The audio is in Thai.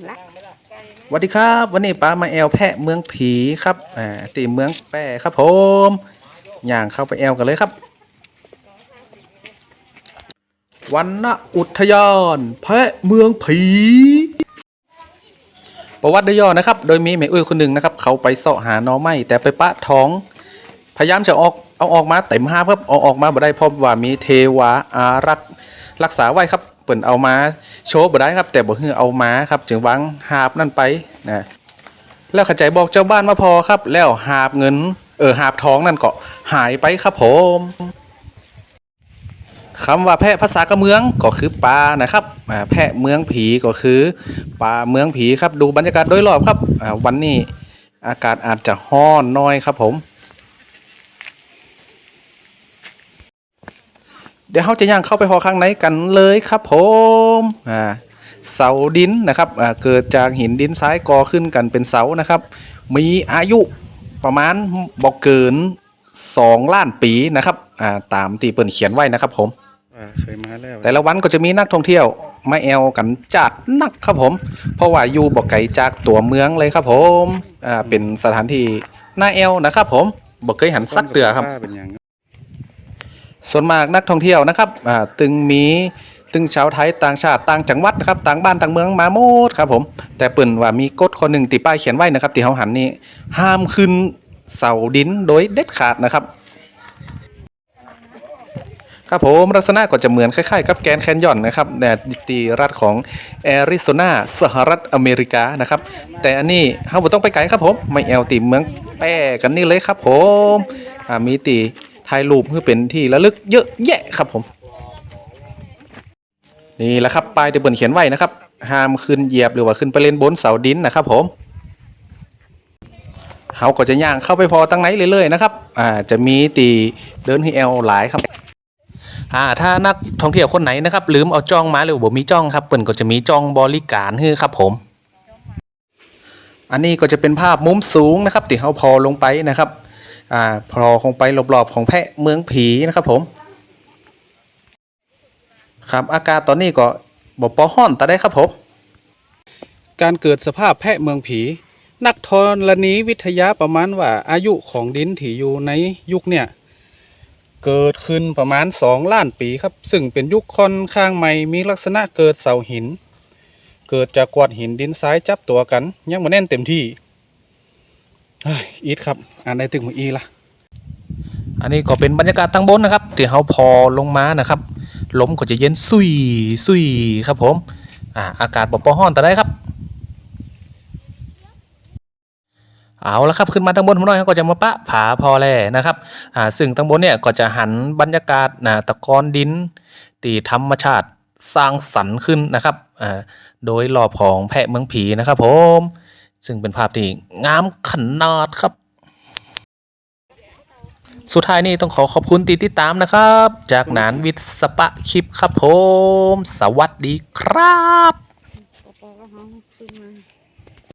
สวัสดีครับ วันนี้ป้ามาแอลแพะเมืองผีครับอ่าตีเมืองแปะครับผมอย่างเข้าไปแอลกันเลยครับวันณอุทยานแพะเมืองผีประวัติโดยย่อนะครับ โดยมีแม่อุ้ยคนหนึ่งนะครับ เขาไปเสาะหาหนอไม้แต่ไปปะท้อง พยายามจะออกเอาออกมาเต็มห้าครับเอาออกมาบ่ได้เพราะว่ามีเทวาอารักษ์รักษาไว้ครับ เปิ่นเอามาโชว์บ่ได้ครับ แต่บ่ฮือเอามาครับจึงวางหาบนั่นไปนะแล้วข้าใจบอกเจ้าบ้านมาพอครับ แล้วหาบเงิน เออหาบท้องนั่นก็หายไปครับผมคำว่าแพะภาษากะเมืองก็คือปลานะครับแพะเมืองผีก็คือปลาเมืองผีครับดูบรรยากาศโดยรอบครับวันนี้อากาศอาจจะฮ้อนน้อยครับผม เดี๋ยวเราจะย่างเข้าไปพอข้างในกันเลยครับผมอ่าเสาดินนะครับอ่าเกิดจากหินดินทรายก่อขึ้นกันเป็นเสานะครับ มีอายุประมาณบอกเกิน2ล้านปีนะครับอ่าตามที่เปิ่นเขียนไว้นะครับผมอ่าเคยมาแล้วแต่ละวันก็จะมีนักท่องเที่ยวมาแอลกันจัดนักครับผม เพราะว่าอยู่บอกไกลจากตัวเมืองเลยครับผมอ่าเป็นสถานที่น่าแอลนะครับผมบอกเคยหันซักเตือครับเป็นอย่าง ส่วนมากนักท่องเที่ยวนะครับอ่าตึงมีตึงชาวไทยต่างชาติต่างจังหวัดนะครับต่างบ้านต่างเมืองมาหมดครับผมแต่เปิ่นว่ามีกฎคนหนึ่งติป้ายเขียนไว้นะครับที่เขาหันนี่ห้ามขึ้นเสาดินโดยเด็ดขาดนะครับครับผมลักษณะก็จะเหมือนคล้ายๆกับแกนแคนยอนนะครับแต่ตีรัฐของแอริโซนาสหรัฐอเมริกานะครับแต่อันนี้เราบ่ต้องไปไกลครับผมไม่แอลตีเมืองแป้กันนี่เลยครับผมอ่ามีตี ถ่ายรูปเพื่อเป็นที่ระลึกเยอะแยะครับผม นี่แหละครับป้ายที่เปิ่นเขียนไว้นะครับ ห้ามขึ้นเหยียบหรือว่าขึ้นไปเล่นบนเสาดินนะครับผมเขาก็จะย่างเข้าไปพอตั้งไหนเรื่อยๆนะครับ อ่า จะมีตีเดินให้แอลหลายครับ อ่า ถ้านักท่องเที่ยวคนไหนนะครับ ลืมเอาจ้องมาหรือบ่มีจ้องครับเปิ่นก็จะมีจ้องบริการให้ครับผม อันนี้ก็จะเป็นภาพมุมสูงนะครับที่เขาพอลงไปนะครับ อ่าพอคงไปรอบๆของแพะเมืองผีนะครับผม ครับอากาศตอนนี้ก็บ่ปอฮ้อนแต่ได้ครับผม การเกิดสภาพแพะเมืองผี นักธรณีวิทยาประมาณว่าอายุของดินที่อยู่ในยุคเนี่ย เกิดขึ้นประมาณ 2 ล้านปีครับ ซึ่งเป็นยุคค่อนข้างใหม่มีลักษณะเกิดเสาหิน เกิดจากกวาดหินดินทรายจับตัวกัน ยังมาแน่นเต็มที่ อีทครับอ่านได้ถึงมืออีละอันนี้ก็เป็นบรรยากาศตั้งบนนะครับที่เขาพอลงมานะครับลมก็จะเย็นซุยซุยครับผมอ่าอากาศบ่ปอฮ้อนแต่ได้ครับ เอาละครับขึ้นมาตั้งบนผมหน่อยก็จะมาปะผาพอแลนะครับอ่าซึ่งตั้งบนเนี่ยก็จะหันบรรยากาศนะตะกอนดินตีธรรมชาติสร้างสรรค์ขึ้นนะครับอ่าโดยรอบของแพะเมืองผีนะครับผม ซึ่งเป็นภาพที่งามขนาดครับ สุดท้ายนี้ต้องขอขอบคุณตีติดตามนะครับ จากหนานวิทสปะคลิปครับผม สวัสดีครับ